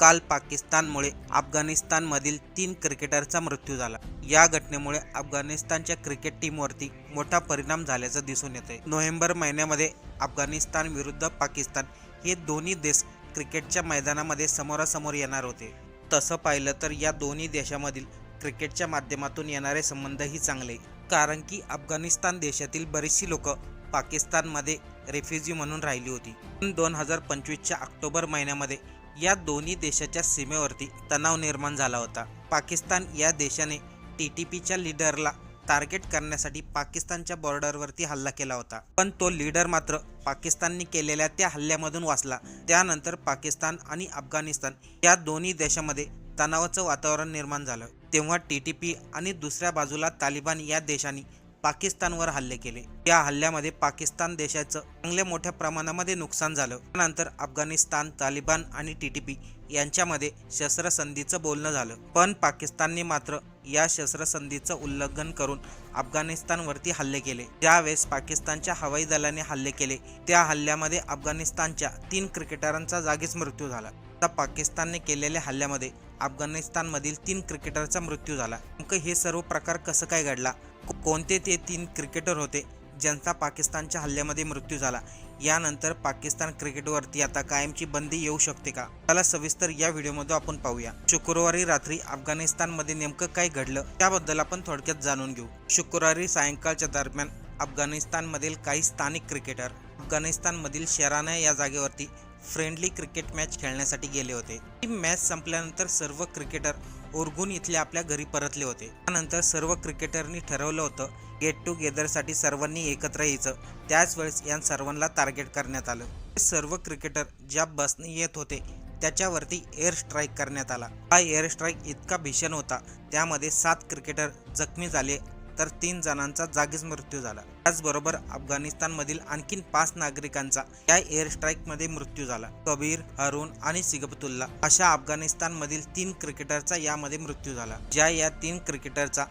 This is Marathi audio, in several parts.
काल पाकिस्तानमुळे अफगाणिस्तानमधील तीन क्रिकेटरचा मृत्यू झाला. या घटनेमुळे अफगाणिस्तानच्या क्रिकेट टीमवरती मोठा परिणाम झाल्याचं दिसून येते नोव्हेंबर महिन्यामध्ये अफगाणिस्तान विरुद्ध पाकिस्तान हे दोन्ही देश क्रिकेटच्या मैदानामध्ये समोरासमोर येणार होते. तसं पाहिलं तर या दोन्ही देशामधील क्रिकेटच्या माध्यमातून येणारे संबंधही चांगले. कारण की अफगाणिस्तान देशातील बरीचशी लोक पाकिस्तानमध्ये रेफ्युजी म्हणून राहिली होती. दोन हजार पंचवीसच्या ऑक्टोबर महिन्यामध्ये या दोन्ही देशाच्या सीमेवरती तणाव निर्माण झाला होता. पाकिस्तान या देशाने टी टी पीच्या लिडरला टार्गेट करण्यासाठी पाकिस्तानच्या बॉर्डरवरती हल्ला केला होता. पण तो लीडर मात्र पाकिस्तानने केलेल्या त्या हल्ल्यामधून वाचला. त्यानंतर पाकिस्तान आणि अफगाणिस्तान या दोन्ही देशामध्ये तणावाचं वातावरण निर्माण झालं. तेव्हा टी टी पी आणि दुसऱ्या बाजूला तालिबान या देशांनी पाकिस्तानवर हल्ले केले. या हल्ल्यामध्ये पाकिस्तान देशाचं चांगल्या मोठ्या प्रमाणामध्ये नुकसान झालं. त्यानंतर अफगाणिस्तान तालिबान आणि टी टी पी यांच्यामध्ये शस्त्रसंधीचं बोलणं झालं. पण पाकिस्तानने मात्र या शस्त्रसंधीचं उल्लंघन करून अफगाणिस्तानवरती हल्ले केले. ज्यावेळेस पाकिस्तानच्या हवाई दलाने हल्ले केले त्या हल्ल्यामध्ये अफगाणिस्तानच्या तीन क्रिकेटरांचा जागीच मृत्यू झाला. आता पाकिस्तानने केलेल्या हल्ल्यामध्ये अफगाणिस्तानमधील तीन क्रिकेटरचा मृत्यू झाला. नेमकं हे सर्व प्रकार कसं काय घडला? कोणते ते तीन क्रिकेटर होते ज्यांचा पाकिस्तानच्या हल्ल्यामध्ये मृत्यू झाला? यानंतर पाकिस्तान क्रिकेटवरती आता कायमची बंदी येऊ शकते का? त्याला सविस्तर या व्हिडिओमध्ये आपण पाहूया. शुक्रवारी रात्री अफगाणिस्तानमध्ये नेमकं काय घडलं त्याबद्दल आपण थोडक्यात जाणून घेऊ. शुक्रवारी सायंकाळच्या दरम्यान अफगाणिस्तानमधील काही स्थानिक क्रिकेटर अफगाणिस्तानमधील शेराना या जागेवरती फ्रेंडली क्रिकेट मॅच खेळण्यासाठी गेले होते. ही मॅच संपल्यानंतर सर्व क्रिकेटर उरगून इथल्या आपल्या घरी परतले होते. त्यानंतर सर्व क्रिकेटरनी ठरवलं होतं गेट टुगेदरसाठी सर्वांनी एकत्र यायचं. त्याच वेळेस या सर्वांना टार्गेट करण्यात आलं. सर्व क्रिकेटर ज्या बसने येत होते त्याच्यावरती एअर स्ट्राईक करण्यात आला. हा एअर स्ट्राईक इतका भीषण होता त्यामध्ये सात क्रिकेटर जखमी झाले तर तीन जणांचा जागीच मृत्यू झाला. त्याचबरोबर अफगाणिस्तानमधील आणखीन पाच नागरिकांचा या एअर स्ट्राईकमध्ये मृत्यू झाला. कबीर हरुण आणि सिगबतुल्ला अशा अफगाणिस्तानमधील तीन क्रिकेटरचा यामध्ये मृत्यू झाला. ज्या या तीन क्रिकेटरचा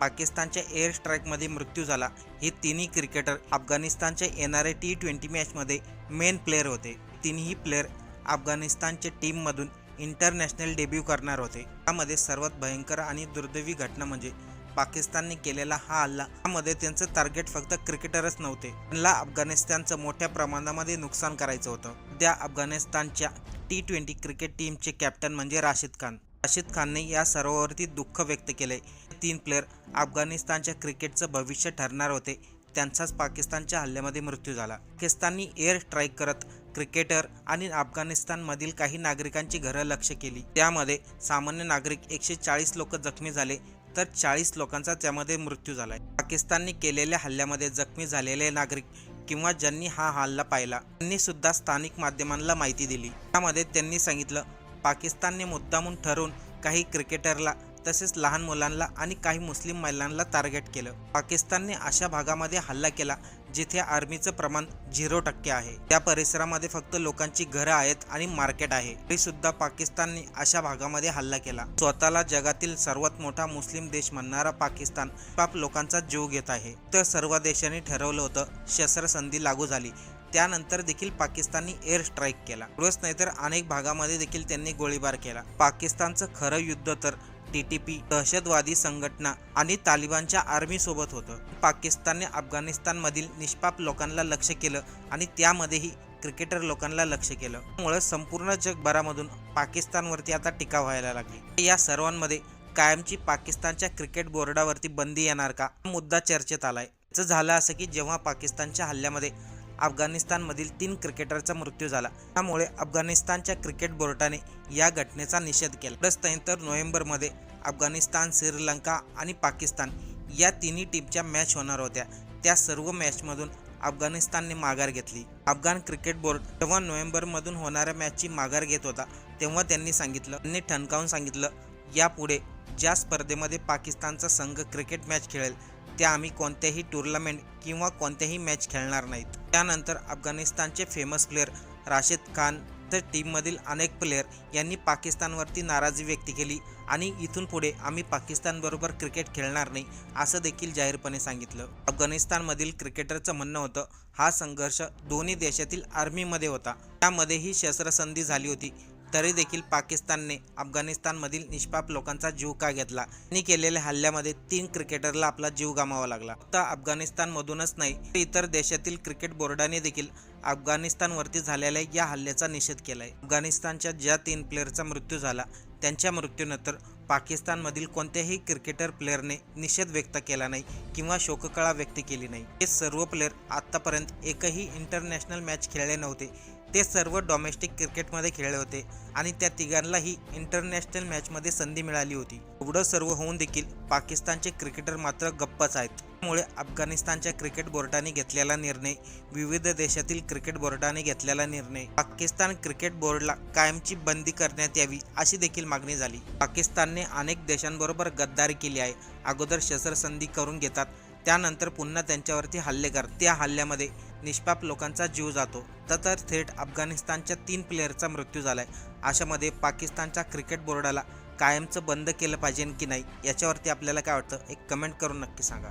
पाकिस्तानच्या एअर स्ट्राईकमध्ये मृत्यू झाला हे तिन्ही क्रिकेटर अफगाणिस्तानच्या येणाऱ्या टी ट्वेंटी मॅचमध्ये मेन प्लेअर होते. तिन्ही प्लेअर अफगाणिस्तानच्या टीममधून इंटरनॅशनल डेब्यू करणार होते. त्यामध्ये सर्वात भयंकर आणि दुर्दैवी घटना म्हणजे पाकिस्तानने केलेला हा हल्ला. त्यामध्ये त्यांचं टार्गेट फक्त क्रिकेटरच नव्हते. त्यांना अफगाणिस्तानचं मोठ्या प्रमाणामध्ये नुकसान करायचं होतं. त्या अफगाणिस्तानच्या टी ट्वेंटी क्रिकेट टीमचे कॅप्टन म्हणजे राशिद खान. राशिद खानने या सर्वावरती दुःख व्यक्त केले. तीन प्लेअर अफगाणिस्तानच्या क्रिकेटचं भविष्य ठरणार होते. त्यांचाच पाकिस्तानच्या हल्ल्यामध्ये मृत्यू झाला. पाकिस्ताननी एअर स्ट्राईक करत क्रिकेटर आणि अफगाणिस्तानमधील काही नागरिकांची घरं लक्ष केली. त्यामध्ये सामान्य नागरिक एकशे चाळीस लोक जखमी झाले. तर चाळीस लोकांचा त्यामध्ये मृत्यू झालाय. पाकिस्तानने केलेल्या हल्ल्यामध्ये जखमी झालेले नागरिक किंवा ज्यांनी हा हल्ला पाहिला त्यांनी सुद्धा स्थानिक माध्यमांना माहिती दिली. त्यामध्ये त्यांनी सांगितलं पाकिस्तानने मुद्दामून ठरवून काही क्रिकेटरला तसेच लहान मुलांना आणि काही मुस्लिम महिलांना टार्गेट केलं. पाकिस्तानने अशा भागामध्ये हल्ला केला जिथे आर्मीचं प्रमाण झिरो टक्के आहे. त्या परिसरामध्ये फक्त लोकांची घरं आहेत आणि मार्केट आहे. तरी सुद्धा पाकिस्तानने अशा भागामध्ये हल्ला केला. स्वतःला जगातील सर्वात मोठा मुस्लिम देश म्हणणारा पाकिस्तान पाप लोकांचा जीव घेत आहे. तर सर्व देशांनी ठरवलं होतं शस्त्रसंधी लागू झाली. त्यानंतर देखील पाकिस्तानने एअर स्ट्राईक केला. एवढंच नाही तर अनेक भागामध्ये देखील त्यांनी गोळीबार केला. पाकिस्तानचं खरं युद्ध तर टी टी पी दहशतवादी संघटना आणि तालिबानच्या आर्मीसोबत होतं. पाकिस्तानने अफगाणिस्तानमधील निष्पाप लोकांना लक्ष केलं आणि त्यामध्येही क्रिकेटर लोकांना लक्ष केलं. त्यामुळे संपूर्ण जगभरामधून पाकिस्तानवरती आता टीका व्हायला लागली. या सर्वांमध्ये कायमची पाकिस्तानच्या क्रिकेट बोर्डावरती बंदी येणार का? हा मुद्दा चर्चेत आलाय. याचं झालं असं की जेव्हा पाकिस्तानच्या हल्ल्यामध्ये अफगाणिस्तानमधील तीन क्रिकेटरचा मृत्यू झाला त्यामुळे अफगाणिस्तानच्या क्रिकेट बोर्डाने या घटनेचा निषेध केला. एवढंच तर नोव्हेंबरमध्ये अफगाणिस्तान श्रीलंका आणि पाकिस्तान या तिन्ही टीमच्या मॅच होणार होत्या. त्या सर्व मॅचमधून अफगाणिस्तानने माघार घेतली. अफगाण क्रिकेट बोर्ड जेव्हा नोव्हेंबरमधून होणाऱ्या मॅचची माघार घेत होता तेव्हा त्यांनी सांगितलं त्यांनी ठणकावून सांगितलं यापुढे ज्या स्पर्धेमध्ये पाकिस्तानचा संघ क्रिकेट मॅच खेळेल त्या आम्ही कोणत्याही टुर्नामेंट किंवा कोणत्याही मॅच खेळणार नाहीत. त्यानंतर अफगाणिस्तानचे फेमस प्लेअर राशिद खान तर टीममधील अनेक प्लेयर यांनी पाकिस्तानवरती नाराजी व्यक्त केली आणि इथून पुढे आम्ही पाकिस्तानबरोबर क्रिकेट खेळणार नाही असं देखील जाहीरपणे सांगितलं. अफगाणिस्तानमधील क्रिकेटरचं म्हणणं होतं हा संघर्ष दोन्ही देशातील आर्मीमध्ये होता. त्यामध्येही शस्त्रसंधी झाली होती. तरी देखील पाकिस्तानने अफगाणिस्तानमधील निष्पाप लोकांचा जीव का घेतला. त्यांनी केलेल्या हल्ल्यामध्ये तीन क्रिकेटरला आपला जीव गमावा लागला. फक्त अफगाणिस्तानमधूनच नाही तर इतर देशातील क्रिकेट बोर्डाने देखील अफगाणिस्तानवरती झालेल्या या हल्ल्याचा निषेध केलाय. अफगाणिस्तानच्या ज्या तीन प्लेअरचा मृत्यू झाला त्यांच्या मृत्यूनंतर पाकिस्तानमधील कोणत्याही क्रिकेटर प्लेअरने निषेध व्यक्त केला नाही किंवा शोककळा व्यक्त केली नाही. हे सर्व प्लेअर आत्तापर्यंत एकही इंटरनॅशनल मॅच खेळले नव्हते. ते सर्व डोमेस्टिक क्रिकेटमध्ये खेळले होते आणि त्या तिघांनाही इंटरनॅशनल मॅचमध्ये संधी मिळाली होती. एवढं सर्व होऊन देखील पाकिस्तानचे क्रिकेटर मात्र गप्पच आहेत. त्यामुळे अफगाणिस्तानच्या क्रिकेट बोर्डाने घेतलेला निर्णय विविध देशातील क्रिकेट बोर्डाने घेतलेला निर्णय पाकिस्तान क्रिकेट बोर्डला कायमची बंदी करण्यात यावी अशी देखील मागणी झाली. पाकिस्तानने अनेक देशांबरोबर गद्दारी केली आहे. अगोदर शस्त्रसंधी करून घेतात. त्यानंतर पुन्हा त्यांच्यावरती हल्ले करतात त्या हल्ल्यामध्ये निष्पाप लोकांचा जीव जातो. तर थेट अफगाणिस्तानच्या तीन प्लेअरचा मृत्यू झालाय. अशामध्ये पाकिस्तानच्या क्रिकेट बोर्डाला कायमचं बंद केलं पाहिजे की नाही याच्यावरती आपल्याला काय वाटतं? एक कमेंट करून नक्की सांगा.